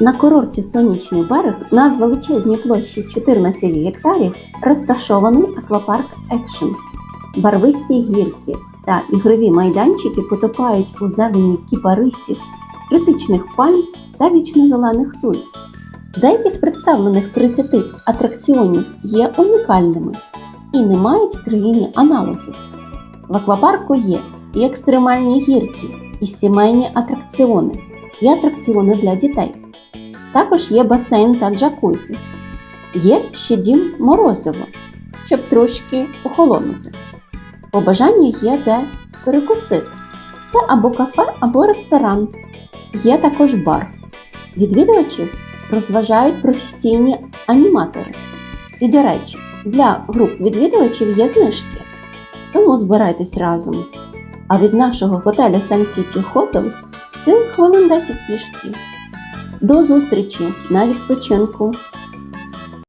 На курорті Сонячний берег на величезній площі 14 гектарів розташований аквапарк Екшн. Барвисті гірки та ігрові майданчики потопають у зелені кіпарисів, тропічних пальм та вічнозелених туй. Деякі з представлених 30 атракціонів є унікальними і не мають в країні аналогів. В аквапарку є і екстремальні гірки, і сімейні атракціони, і атракціони для дітей. Також є басейн та джакузі. Є ще дім морозиво, щоб трошки охолонути. По бажанню є де перекусити. Це або кафе, або ресторан. Є також бар. Відвідувачів розважають професійні аніматори. І, до речі, для груп відвідувачів є знижки. Тому збирайтесь разом. А від нашого готелю Sun City Hotel ти хвилин 10 пішки. До зустрічі на відпочинку!